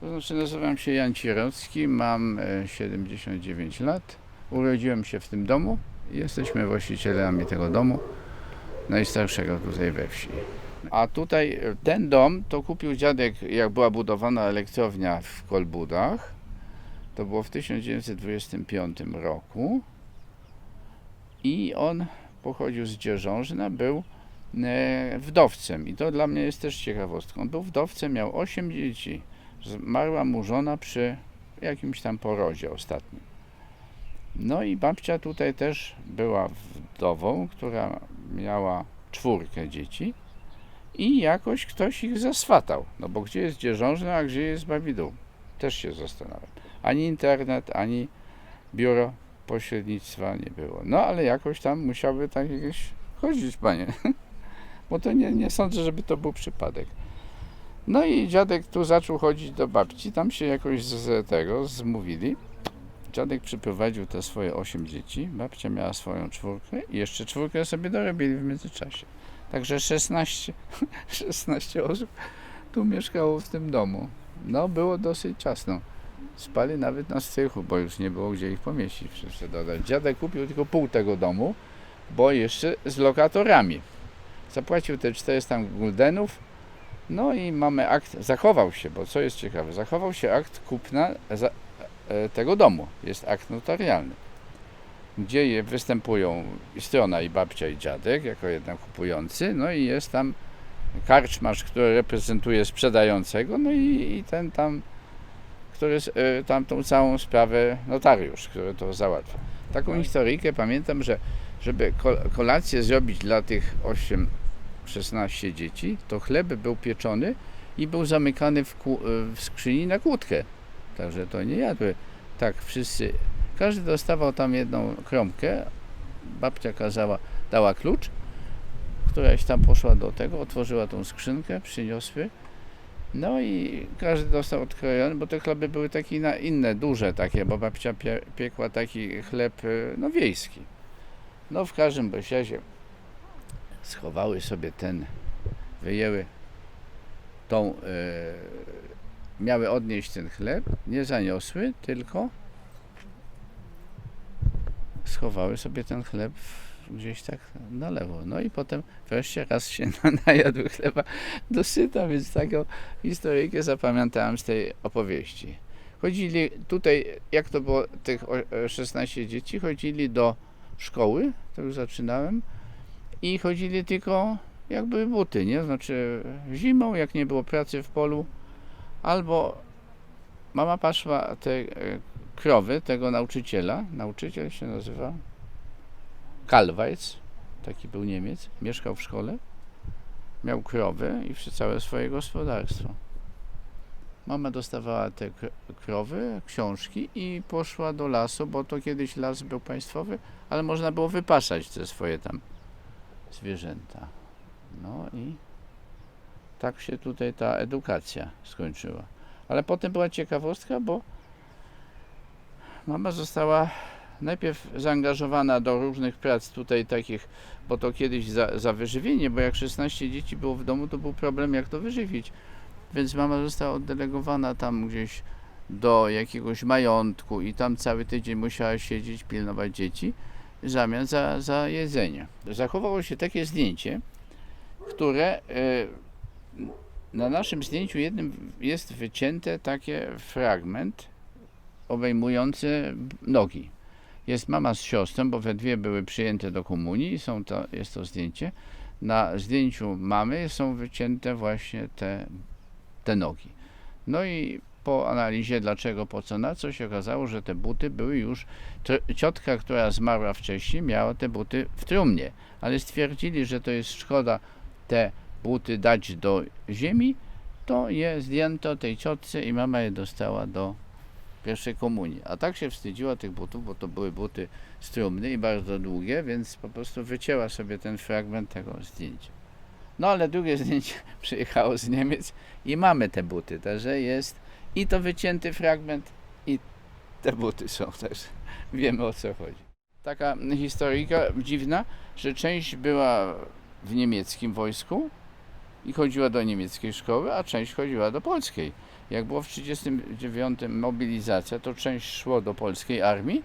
To znaczy nazywam się Jan Cierocki, mam e, 79 lat. Urodziłem się w tym domu jesteśmy właścicielami tego domu, najstarszego tutaj we wsi. A tutaj e, ten dom to kupił dziadek, jak była budowana elektrownia w Kolbudach. To było w 1925 roku. I on pochodził z Dzierżążna, był e, wdowcem. I to dla mnie jest też ciekawostką. On był wdowcem, miał 8 dzieci. Zmarła mu żona przy jakimś tam porodzie ostatnim. No i babcia tutaj też była wdową, która miała czwórkę dzieci i jakoś ktoś ich zaswatał. No bo gdzie jest dzierżążna, a gdzie jest Babidół? Też się zastanawiam. Ani internet, ani biuro pośrednictwa nie było. No ale jakoś tam musiały tak jakieś chodzić, panie. Bo to nie, nie sądzę, żeby to był przypadek. No i dziadek tu zaczął chodzić do babci, tam się jakoś z tego zmówili. Dziadek przyprowadził te swoje osiem dzieci, babcia miała swoją czwórkę i jeszcze czwórkę sobie dorobili w międzyczasie. Także 16, 16 osób tu mieszkało w tym domu. No, było dosyć ciasno. Spali nawet na strychu, bo już nie było gdzie ich pomieścić. Przecież dodać. Dziadek kupił tylko pół tego domu, bo jeszcze z lokatorami. Zapłacił te 400 guldenów, no i mamy akt, zachował się, bo co jest ciekawe, zachował się akt kupna za, e, tego domu. Jest akt notarialny, gdzie występują i strona i babcia i dziadek jako jednak kupujący, no i jest tam karczmarz, który reprezentuje sprzedającego, no i, i ten tam, który e, tam tą całą sprawę notariusz, który to załatwia. Taką historyjkę pamiętam, że żeby kol- kolację zrobić dla tych 8 16 dzieci, to chleb był pieczony i był zamykany w, w skrzyni na kłódkę. Także to nie jadły tak wszyscy. Każdy dostawał tam jedną kromkę. Babcia kazała, dała klucz. Któraś tam poszła do tego, otworzyła tą skrzynkę, przyniosły. No i każdy dostał odkrojony, bo te chleby były takie na inne, duże takie, bo babcia pie, piekła taki chleb y, no, wiejski. No w każdym razie schowały sobie ten, wyjęły tą, e, miały odnieść ten chleb, nie zaniosły, tylko schowały sobie ten chleb gdzieś tak na lewo. No i potem wreszcie raz się najadły chleba dosyta, więc taką historyjkę zapamiętałem z tej opowieści. Chodzili tutaj, jak to było tych o- e, 16 dzieci, chodzili do szkoły, to już zaczynałem, i chodzili tylko jakby buty, nie? Znaczy zimą, jak nie było pracy w polu, albo mama paszła te e, krowy tego nauczyciela. Nauczyciel się nazywa Kalwajc, taki był Niemiec, mieszkał w szkole, miał krowy i całe swoje gospodarstwo. Mama dostawała te kr- krowy, książki i poszła do lasu, bo to kiedyś las był państwowy, ale można było wypasać te swoje tam zwierzęta. No i tak się tutaj ta edukacja skończyła. Ale potem była ciekawostka, bo mama została najpierw zaangażowana do różnych prac tutaj takich, bo to kiedyś za, za wyżywienie, bo jak 16 dzieci było w domu, to był problem jak to wyżywić. Więc mama została oddelegowana tam gdzieś do jakiegoś majątku i tam cały tydzień musiała siedzieć, pilnować dzieci w zamian za, za jedzenie. Zachowało się takie zdjęcie, które e, na naszym zdjęciu jednym jest wycięte takie fragment obejmujący nogi. Jest mama z siostrą, bo we dwie były przyjęte do komunii są to, jest to zdjęcie. Na zdjęciu mamy są wycięte właśnie te, te nogi. No i po analizie dlaczego, po co, na co się okazało, że te buty były już ciotka, która zmarła wcześniej, miała te buty w trumnie, ale stwierdzili, że to jest szkoda te buty dać do ziemi, to je zdjęto tej ciotce i mama je dostała do pierwszej komunii. A tak się wstydziła tych butów, bo to były buty z trumny i bardzo długie, więc po prostu wycięła sobie ten fragment tego zdjęcia. No ale drugie zdjęcie przyjechało z Niemiec i mamy te buty, także jest i to wycięty fragment i te buty są też wiemy o co chodzi. Taka historyjka dziwna, że część była w niemieckim wojsku i chodziła do niemieckiej szkoły, a część chodziła do polskiej. Jak było w 1939 mobilizacja, to część szło do polskiej armii,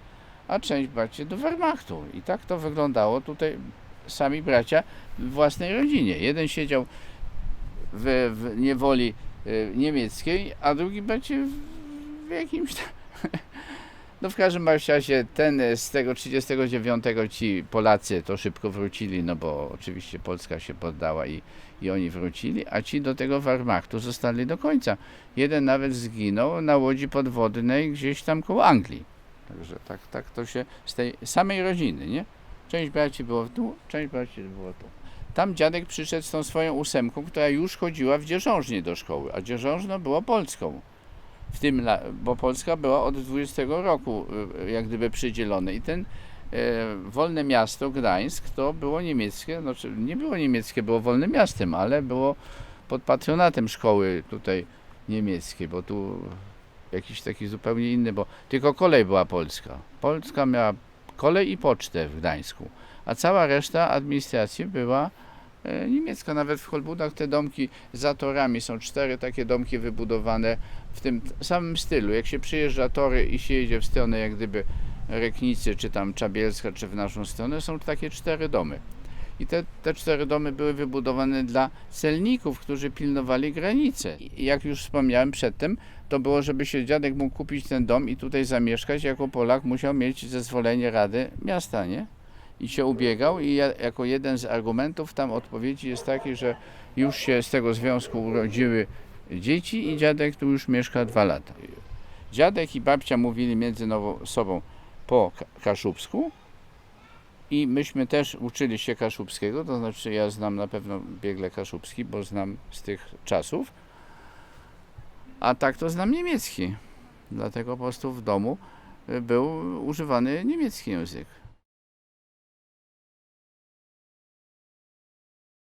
a część bracie do Wehrmachtu. I tak to wyglądało tutaj sami bracia w własnej rodzinie. Jeden siedział w, w niewoli niemieckiej, a drugi bracie w, w jakimś tam... No w każdym razie ten y, z tego 39 ci Polacy to szybko wrócili, no bo oczywiście Polska się poddała i, i oni wrócili, a ci do tego Wehrmachtu zostali do końca. Jeden nawet zginął na łodzi podwodnej gdzieś tam koło Anglii. Także tak, tak to się z tej samej rodziny, nie? Część braci było tu, część braci było tu. Tam dziadek przyszedł z tą swoją ósemką, która już chodziła w Dzierżążnie do szkoły, a Dzierżążno było Polską. W tym, bo Polska była od 20 roku y, jak gdyby przydzielone i ten e, wolne miasto Gdańsk to było niemieckie, znaczy nie było niemieckie, było wolnym miastem, ale było pod patronatem szkoły tutaj niemieckiej, bo tu jakiś taki zupełnie inny, bo tylko kolej była polska. Polska miała kolej i pocztę w Gdańsku, a cała reszta administracji była e, niemiecka. Nawet w Holbudach te domki za torami są cztery takie domki wybudowane w tym samym stylu. Jak się przyjeżdża tory i się jedzie w stronę jak gdyby Reknicy, czy tam Czabielska, czy w naszą stronę, są takie cztery domy. I te, te cztery domy były wybudowane dla celników, którzy pilnowali granice. I jak już wspomniałem przedtem, to było, żeby się dziadek mógł kupić ten dom i tutaj zamieszkać, jako Polak musiał mieć zezwolenie Rady Miasta, nie? I się ubiegał i ja, jako jeden z argumentów tam odpowiedzi jest taki, że już się z tego związku urodziły dzieci i dziadek tu już mieszka dwa lata. Dziadek i babcia mówili między sobą po ka- kaszubsku i myśmy też uczyli się kaszubskiego, to znaczy ja znam na pewno biegle kaszubski, bo znam z tych czasów, a tak to znam niemiecki. Dlatego po prostu w domu y, był używany niemiecki język.